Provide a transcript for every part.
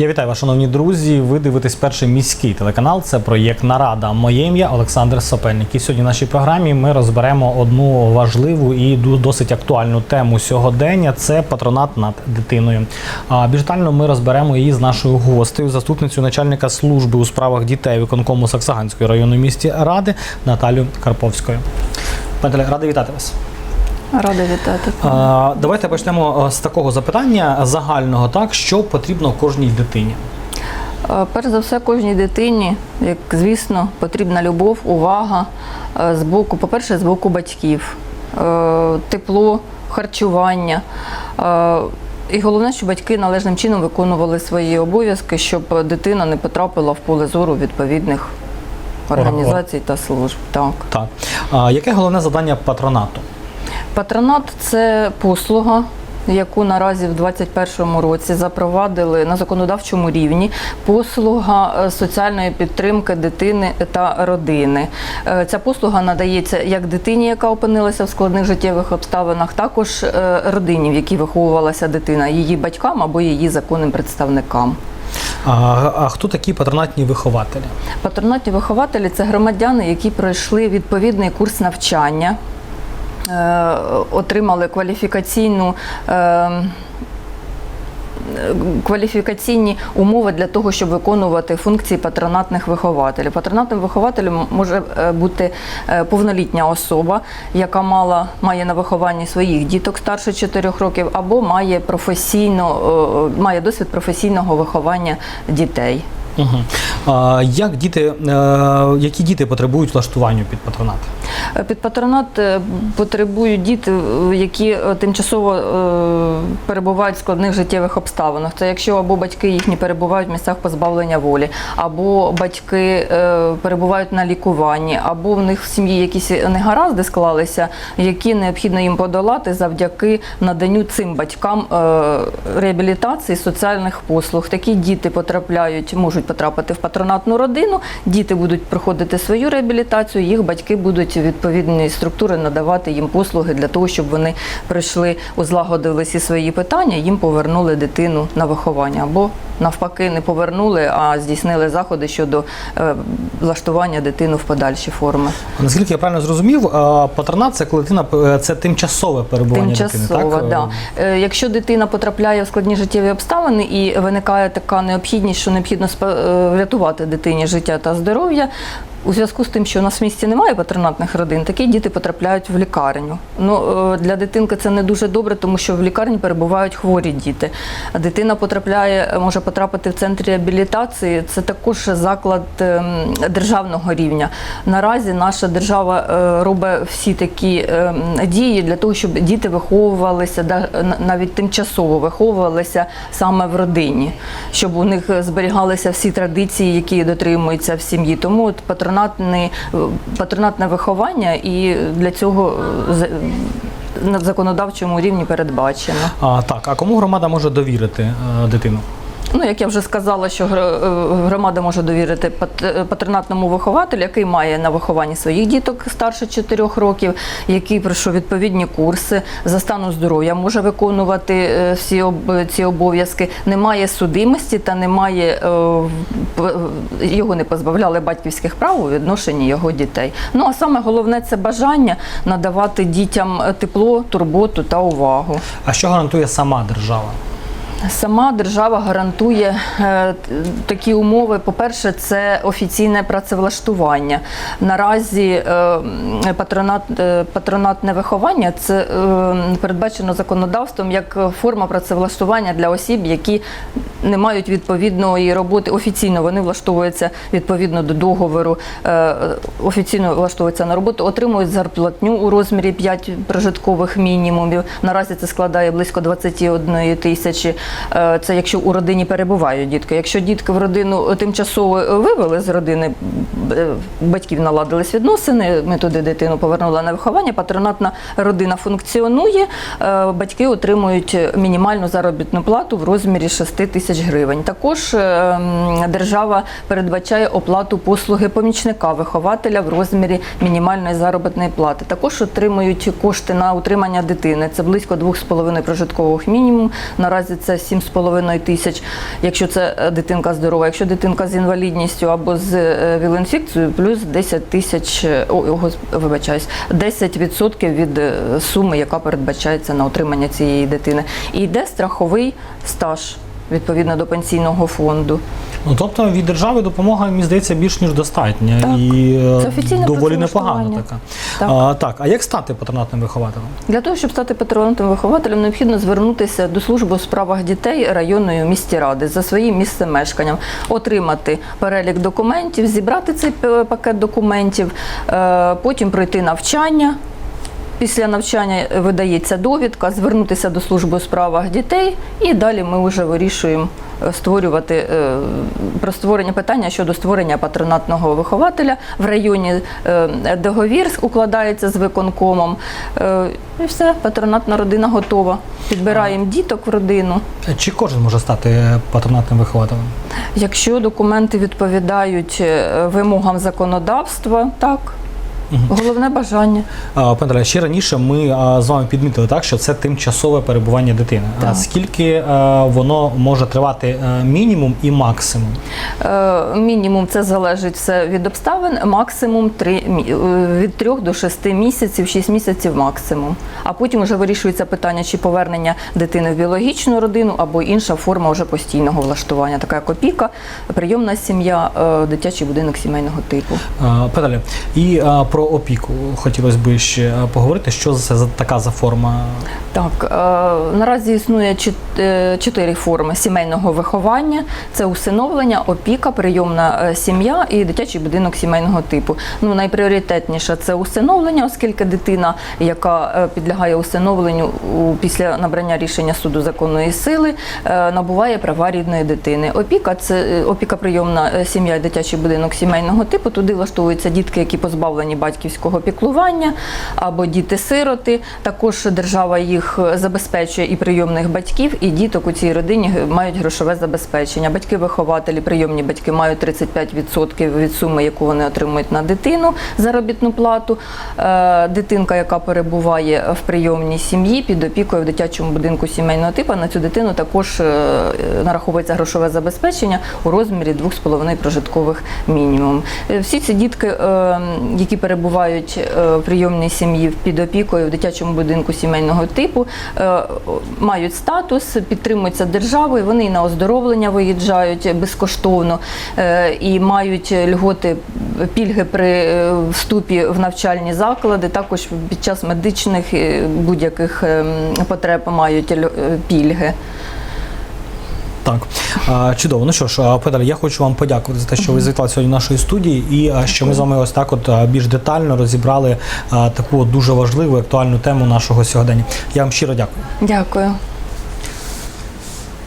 Я вітаю вас, шановні друзі. Ви дивитесь перший міський телеканал. Це проєкт Нарада. Моє ім'я Олександр Сопельник. І сьогодні в нашій програмі ми розберемо одну важливу і досить актуальну тему сьогодення. Це патронат над дитиною. А більш ми розберемо її з нашою гостею, заступницею начальника служби у справах дітей виконкому Саксаганської районної місті Ради Наталію Карповською. Пане радий вітати вас. Рада вітати. А, Давайте почнемо е, з такого запитання загального, так що потрібно кожній дитині. Е, Перш за все, кожній дитині, як звісно, потрібна любов, увага е, з боку, по-перше, з боку батьків, тепло, харчування. І головне, щоб батьки належним чином виконували свої обов'язки, щоб дитина не потрапила в поле зору відповідних організацій та служб. Так. Так. А, яке головне завдання патронату? Патронат це послуга. Яку наразі в 2021 році запровадили на законодавчому рівні послуга е, соціальної підтримки дитини та родини. Е, Ця послуга надається як дитині, яка опинилася в складних життєвих обставинах, також е, родині, в якій виховувалася дитина, її батькам або її законним представникам. А, а хто такі патронатні вихователі? Патронатні вихователі це громадяни, які пройшли відповідний курс навчання, отримали кваліфікаційну. е, Кваліфікаційні умови для того, щоб виконувати функції патронатних вихователів. Патронатним вихователем може е, бути е, повнолітня особа, яка мала має на вихованні своїх діток старше 4 років, або має професійно е, має досвід професійного виховання дітей. Угу. А, як діти, е, які діти потребують влаштування під патронат? Е, Під патронат е, потребують діти, е, які тимчасово перебувають в складних життєвих обставинах. Це якщо або батьки їхні перебувають в місцях позбавлення волі, або батьки перебувають на лікуванні, або в них в сім'ї якісь негаразди склалися, які необхідно їм подолати завдяки наданню цим батькам реабілітації соціальних послуг. Такі діти потрапляють, можуть потрапити в патронатну родину. Діти будуть проходити свою реабілітацію, їх батьки будуть відповідні структури надавати їм послуги для того, щоб вони прийшли, узлагодили всі свої питання, їм повернули дитину на виховання або навпаки не повернули, а здійснили заходи щодо е, влаштування дитину в подальші форми. Наскільки я правильно зрозумів, патронат це коли дитина е, це тимчасове перебування Тимчасово, дитини. Так? да. Е, Якщо дитина потрапляє в складні життєві обставини і виникає така необхідність, що необхідно врятувати дитині життя та здоров'я. У зв'язку з тим, що у нас в місті немає патронатних родин, такі діти потрапляють в лікарню. Ну для дитинки це не дуже добре, тому що в лікарні перебувають хворі діти. Дитина потрапляє, може потрапити в центр реабілітації. Це також заклад ем, державного рівня. Наразі наша держава е, робить всі такі ем, дії для того, щоб діти виховувалися, навіть тимчасово виховувалися саме в родині, щоб у них зберігалися всі традиції, які дотримуються в сім'ї. Тому от патронатне, патронатне виховання і для цього е, на законодавчому рівні передбачено. А, так, а кому громада може довірити е, дитину? Ну, як я вже сказала, що е, громада може довірити е, патронатному вихователю, який має на вихованні своїх діток старше 4 років, який пройшов відповідні курси за стану здоров'я, може виконувати е, всі ці обов'язки. Немає судимості та немає його не позбавляли батьківських прав у відношенні його дітей. Ну а саме головне це бажання надавати дітям тепло, турботу та увагу. А що гарантує сама держава? Сама держава гарантує е, такі умови. По-перше, це офіційне працевлаштування. Наразі е, патронат, е, патронатне виховання це передбачено законодавством як форма працевлаштування для осіб, які не мають відповідної роботи. Офіційно вони влаштовуються відповідно до договору, офіційно влаштовуються на роботу, отримують зарплатню у розмірі 5 прожиткових мінімумів. Наразі це складає близько 21 тисячі. Е, Це якщо у родині перебувають дітки. Якщо дітки в родину тимчасово вивели з родини, е, батьків наладились відносини, ми туди дитину повернули на виховання, патронатна родина функціонує, е, батьки отримують мінімальну заробітну плату в розмірі 6 тисяч гривень. Також е, держава передбачає оплату послуги помічника вихователя в розмірі мінімальної заробітної плати. Також отримують кошти на утримання дитини. Це близько 2,5 прожиткових мінімум. Наразі це 7,5 тисяч, якщо це е, дитинка здорова. Якщо дитинка з інвалідністю або з вілоінфекцією, плюс 10 тисяч, е, о, вибачаюсь, 10% від е, суми, яка передбачається на отримання цієї дитини. І йде страховий стаж відповідно до пенсійного фонду. Ну тобто від держави допомога, мені здається, більш ніж достатня Так. і е, Це доволі непогана така. Так. А, так, а як стати патронатним вихователем? Для того, щоб стати патронатним вихователем, необхідно звернутися до служби у справах дітей районної міській ради за своїм місцем мешкання, отримати перелік документів, зібрати цей пакет документів, е, потім пройти навчання. Після навчання видається довідка, звернутися до служби у справах дітей, і далі ми вже вирішуємо е, створювати е, про створення питання щодо створення патронатного вихователя в районі. е, Договір укладається з виконкомом. І все, патронатна родина готова. Підбираємо діток в родину. Чи кожен може стати патронатним вихователем? Якщо документи відповідають вимогам законодавства, так. Головне бажання. Даля, ще раніше ми а, з вами підмітили так, що це тимчасове перебування дитини. А Так. скільки е, воно може тривати е, мінімум і максимум? Е, Мінімум це залежить все від обставин, максимум 3, від 3 до 6 місяців, 6 місяців максимум. А потім вже вирішується питання, чи повернення дитини в біологічну родину або інша форма вже постійного влаштування, така як опіка, прийомна сім'я, дитячий будинок сімейного типу. А, і а, про опіку хотілося б ще поговорити, що це за така за форма. Так, е, наразі існує е, чотири форми сімейного виховання: це усиновлення, опіка, прийомна е, сім'я і дитячий будинок сімейного типу. Ну найпріоритетніше це усиновлення, оскільки дитина, яка е, підлягає усиновленню після набрання рішення суду законної сили, набуває права рідної дитини. Опіка це опіка прийомна сім'я і дитячий будинок сімейного типу. Туди влаштовуються дітки, які позбавлені батьківського піклування або діти-сироти. Також держава їх забезпечує і прийомних батьків, і діток у цій родині мають грошове забезпечення. Батьки-вихователі, прийомні батьки мають 35% від суми, яку вони отримують на дитину заробітну плату. Е, Дитинка, яка перебуває в прийомній сім'ї під опікою в дитячому будинку сімейного типу, на цю дитину також е, нараховується грошове забезпечення у розмірі 2,5 прожиткових мінімум. Е, Всі ці дітки, які перебувають е, в прийомній сім'ї під опікою в дитячому будинку сімейного типу, е, мають статус, підтримуються державою. Вони і на оздоровлення виїжджають безкоштовно е, і мають льготи пільги при е, вступі в навчальні заклади. Також під час медичних е, будь-яких ем, потреб мають е, пільги. Так, чудово. Ну що ж, Педаль, я хочу вам подякувати за те, що ви завітали сьогодні в нашої студії, і що ми з вами ось так от більш детально розібрали таку дуже важливу актуальну тему нашого сьогодення. Я вам щиро дякую. Дякую.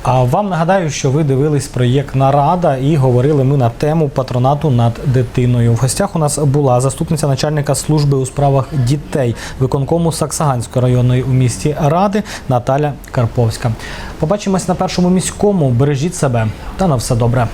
А вам нагадаю, що ви дивились проєкт Нарада і говорили ми на тему патронату над дитиною. В гостях у нас була заступниця начальника служби у справах дітей виконкому Саксаганської районної у місті Ради Наталя Карповська. Побачимось на першому міському. Бережіть себе та на все добре.